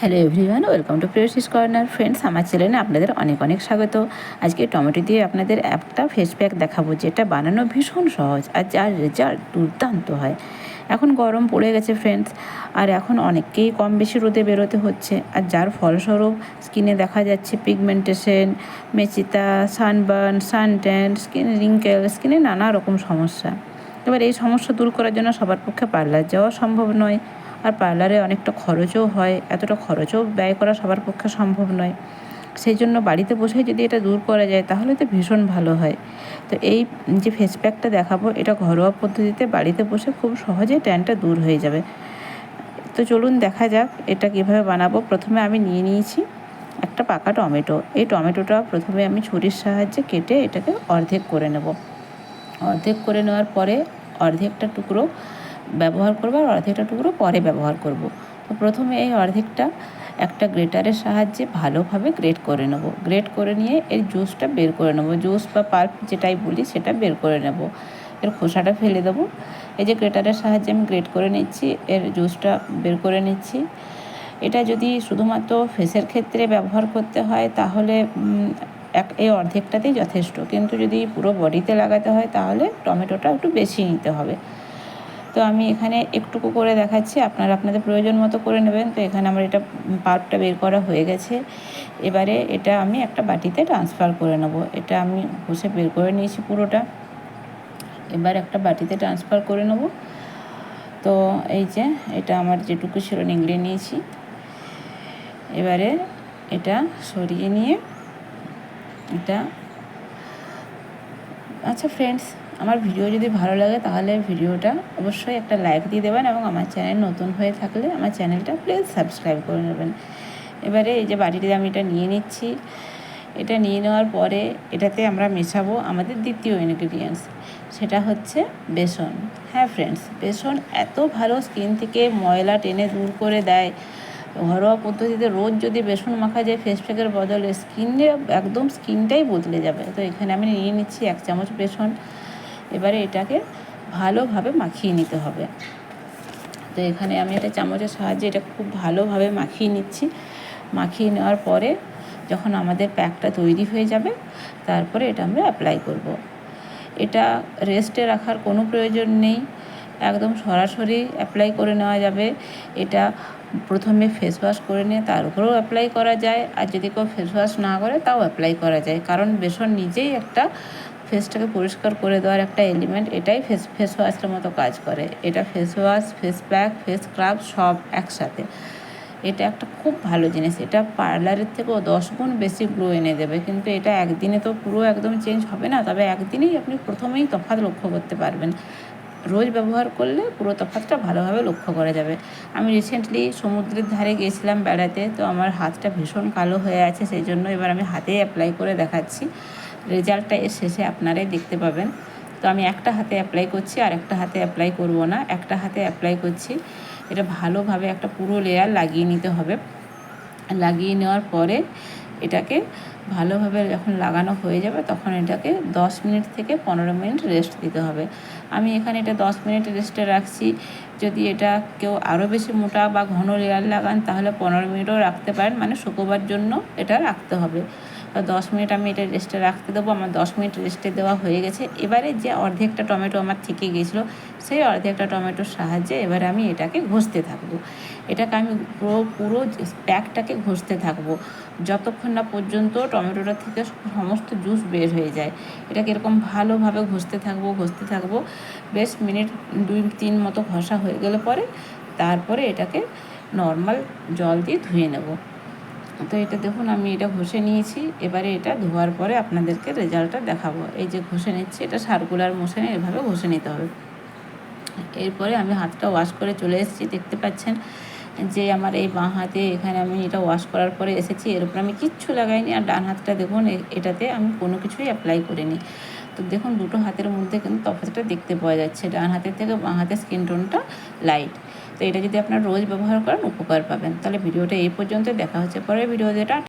Hello everyone welcome to Priyasis corner friends আমার চ্যানেলে আপনাদের অনেক অনেক স্বাগত। আজকে টমেটো দিয়ে আপনাদের একটা ফেস প্যাক দেখাবো, যেটা বানানো ভীষণ সহজ আর যার রেজাল্ট দুর্দান্ত হয়। এখন গরম পড়ে গেছে ফ্রেন্ডস আর এখন অনেককেই কম বেশি রোদে বেরোতে হচ্ছে। আর যার ফলস্বরূপ স্কিনে দেখা যাচ্ছে পিগমেন্টেশন মেচিতা সানবার্ন সানট্যান স্কিন রিঙ্কেল স্কিনে নানা রকম সমস্যা। এবার এই সমস্যা দূর করার জন্য সবার পক্ষে পার্লার যাওয়া সম্ভব নয়। আর পার্লারে অনেকটা খরচও হয়, এতটা খরচও ব্যয় করা সবার পক্ষে সম্ভব নয়। সেই জন্য বাড়িতে বসে যদি এটা দূর করা যায়, তাহলে তো ভীষণ ভালো হয়। তো এই যে ফেস প্যাকটা দেখাবো, এটা ঘরোয়া পদ্ধতিতে বাড়িতে বসে খুব সহজে ট্যানটা দূর হয়ে যাবে। তো চলুন দেখা যাক এটা কীভাবে বানাবো। প্রথমে আমি নিয়ে নিয়েছি একটা পাকা টমেটো। এই টমেটোটা প্রথমে আমি ছুরির সাহায্যে কেটে এটাকে অর্ধেক করে নেব। অর্ধেক করে নেওয়ার পরে অর্ধেকটা টুকরো ব্যবহার করব আর অর্ধেকটা টুকরো পরে ব্যবহার করব। তো প্রথমে এই অর্ধেকটা একটা গ্রেটারের সাহায্যে ভালোভাবে গ্রেট করে নেব। গ্রেট করে নিয়ে এর জুসটা বের করে নেব। জুস বা পাল্প যেটাই বলি সেটা বের করে নেব। এর খোসাটা ফেলে দেবো। এই যে গ্রেটারের সাহায্যে আমি গ্রেট করে নিচ্ছি, এর জুসটা বের করে নিচ্ছি। এটা যদি শুধুমাত্র ফেসের ক্ষেত্রে ব্যবহার করতে হয় তাহলে এক, এই অর্ধেকটাতেই যথেষ্ট। কিন্তু যদি পুরো বডিতে লাগাতে হয় তাহলে টমেটোটা একটু বেশি নিতে হবে। তো আমি এখানে একটুকু করে দেখাচ্ছি। আপনারা আপনাদের প্রয়োজন মতো করে নেবেন। তো এখানে আমার এটা পাল্পটা বের করা হয়ে গেছে। এবারে এটা আমি একটা বাটিতে ট্রান্সফার করে নেব। এটা আমি বসে বের করে নিয়েছি পুরোটা। এবার একটা বাটিতে ট্রান্সফার করে নেব। তো এই যে এটা আমার যেটুকু ছিল নিংড়ে নিয়েছি। এবারে এটা সরিয়ে নিয়ে এটা আচ্ছা ফ্রেন্ডস আমার ভিডিও যদি ভালো লাগে তাহলে ভিডিওটা অবশ্যই একটা লাইক দিয়ে দেবেন এবং আমার চ্যানেল নতুন হয়ে থাকলে আমার চ্যানেলটা প্লিজ সাবস্ক্রাইব করে নেবেন। এবারে এই যে বাটিতে আমি এটা নিয়ে নিচ্ছি। এটা নিয়ে নেওয়ার পরে এটাতে আমরা মেশাবো আমাদের দ্বিতীয় ইনগ্রিডিয়েন্টস সেটা হচ্ছে বেসন। হ্যাঁ ফ্রেন্ডস বেসন এত ভালো স্কিন থেকে ময়লা টেনে দূর করে দেয়। ঘরোয়া পদ্ধতিতে রোজ যদি বেসন মাখা যায় ফেস প্যাকের বদলে স্কিনে একদম স্কিনটাই বদলে যাবে। তো এখানে আমি নিয়ে নিচ্ছি এক চামচ বেসন। এবারে এটাকে ভালোভাবে মাখিয়ে নিতে হবে। তো এখানে আমি একটা চামচের সাহায্যে এটা খুব ভালোভাবে মাখিয়ে নিচ্ছি। মাখিয়ে নেওয়ার পরে যখন আমাদের প্যাকটা তৈরি হয়ে যাবে, তারপরে এটা আমরা অ্যাপ্লাই করব। এটা রেস্টে রাখার কোনো প্রয়োজন নেই। একদম সরাসরি অ্যাপ্লাই করে নেওয়া যাবে। এটা প্রথমে ফেস ওয়াশ করে নিয়ে তার উপরেও অ্যাপ্লাই করা যায়। আর যদি কেউ ফেস ওয়াশ না করে, তাও অ্যাপ্লাই করা যায়। কারণ বেসন নিজেই একটা ফেসটাকে পরিষ্কার করে দেওয়ার একটা এলিমেন্ট এটাই ফেস ফেস ওয়াশের মতো কাজ করে। এটা face wash face pack face scrub সব একসাথে। এটা একটা খুব ভালো জিনিস। এটা পার্লারের থেকেও দশ গুণ বেশি গ্লো এনে দেবে। কিন্তু এটা একদিনে তো পুরো একদম চেঞ্জ হবে না। তবে একদিনেই আপনি প্রথমেই তফাৎ লক্ষ্য করতে পারবেন। রোজ ব্যবহার করলে পুরো তফাতটা ভালোভাবে লক্ষ্য করা যাবে। আমি রিসেন্টলি সমুদ্রের ধারে গিয়েছিলাম বেড়াতে। তো আমার হাতটা ভীষণ কালো হয়ে আছে। সেই জন্য এবার আমি হাতেই অ্যাপ্লাই করে দেখাচ্ছি। রেজাল্টটা শেষে আপনারাই দেখতে পাবেন। তো আমি একটা হাতে অ্যাপ্লাই করছি আর একটা হাতে অ্যাপ্লাই করব না। একটা হাতে অ্যাপ্লাই করছি। এটা ভালোভাবে একটা পুরো লেয়ার লাগিয়ে নিতে হবে। লাগিয়ে নেওয়ার পরে এটাকে ভালোভাবে যখন লাগানো হয়ে যাবে, তখন এটাকে দশ মিনিট থেকে পনেরো মিনিট রেস্ট দিতে হবে। আমি এখানে এটা দশ মিনিট রেস্টে রাখছি। যদি এটা কেউ আরও বেশি মোটা বা ঘন লেয়ার লাগান, তাহলে পনেরো মিনিটও রাখতে পারেন। মানে শুকোবার জন্য এটা রাখতে হবে। দশ মিনিট আমি এটা রেস্টে রাখতে দেবো। আমার দশ মিনিট রেস্টে দেওয়া হয়ে গেছে। এবারে যে অর্ধেকটা টমেটো আমার থেকে গিয়েছিল, সেই অর্ধেকটা টমেটোর সাহায্যে এবারে আমি এটাকে ঘষতে থাকব। এটাকে আমি পুরো পুরো প্যাকটাকে ঘষতে থাকব। যতক্ষণ না পর্যন্ত টমেটোটা থেকে সমস্ত জুস বের হয়ে যায়। এটাকে এরকম ভালোভাবে ঘষতে থাকব ঘষতে থাকব। বেশ মিনিট, দুই, তিন মতো ঘষা হয়ে গেলে পরে তারপরে এটাকে নর্মাল জল দিয়ে ধুয়ে নেব। তো এটা দেখুন, আমি এটা ঘষে নিয়েছি। এবারে এটা ধোয়ার পরে আপনাদেরকে রেজাল্টটা দেখাবো। এই যে ঘষে নিচ্ছি, এটা সার্কুলার মোশনে এভাবে ঘষে নিতে হবে। এরপরে আমি হাতটা ওয়াশ করে চলে এসেছি। দেখতে পাচ্ছেন যে আমার এই বাঁ হাতে এখানে আমি এটা ওয়াশ করার পরে এসেছি। এর উপর আমি কিচ্ছু লাগাইনি। আর ডান হাতটা দেখুন এটাতে আমি কোনো কিছুই অ্যাপ্লাই করিনি। তো দেখুন, দুটো হাতের মধ্যে কিন্তু তফাতটা দেখতে পাওয়া যাচ্ছে। ডান হাতের থেকে বাঁ হাতের স্কিন টোনটা লাইট তো এটা যদি আপনার রোজ ব্যবহার করেন, উপকার পাবেন। তাহলে ভিডিওটা এই পর্যন্ত দেখা হচ্ছে পরের ভিডিও যেটা